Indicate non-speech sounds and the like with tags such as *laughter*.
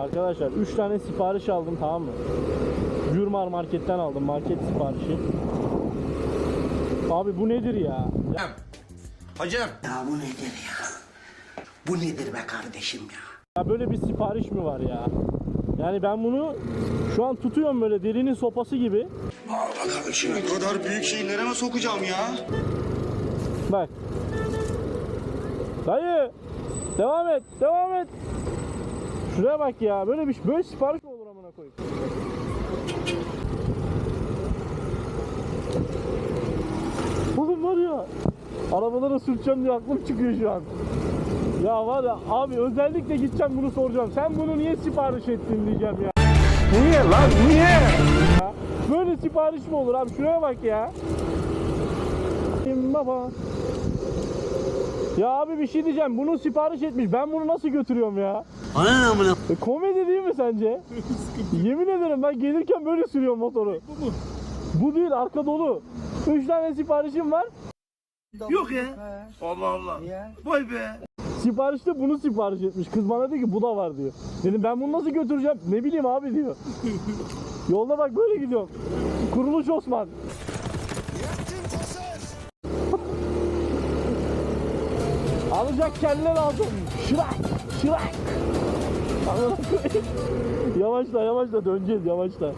Arkadaşlar 3 tane sipariş aldım tamam mı? Gürmar marketten aldım market siparişi. Abi bu nedir ya? Hocam. Hocam. Ya bu nedir ya? Bu nedir be kardeşim ya? Ya böyle bir sipariş mi var ya? Yani ben bunu şu an tutuyorum böyle delinin sopası gibi. Bu kadar büyük şeyi nereme sokacağım ya? Bak. Dayı. Devam et. Devam et. Şuraya bak ya. Böyle bir böyle sipariş mi olur amına koyayım? Oğlum var ya. Arabalara sürteceğim diye aklım çıkıyor şu an. Ya var ya abi özellikle gideceğim bunu soracağım. Sen bunu niye sipariş ettin diyeceğim ya. Niye lan niye? Ya, böyle sipariş mi olur abi? Şuraya bak ya. Baba? Ya abi bir şey diyeceğim. Bunu sipariş etmiş. Ben bunu nasıl götürüyorum ya? Ana namına E, komedi değil mi sence? *laughs* Yemin ederim ben gelirken böyle sürüyorum motoru. Bu mu? Bu değil arka dolu. 3 tane siparişim var. Yok ya. Allah Allah. Vay be. Siparişte bunu sipariş etmiş. Kız bana diyor ki bu da var diyor. Dedim ben bunu nasıl götüreceğim? Ne bileyim abi diyor. *laughs* Yolda bak böyle gidiyorum. Kuruluş Osman. Alacak kelle lazım. Şırak, şırak. *laughs* Yavaşla yavaşla döneceğiz yavaşla.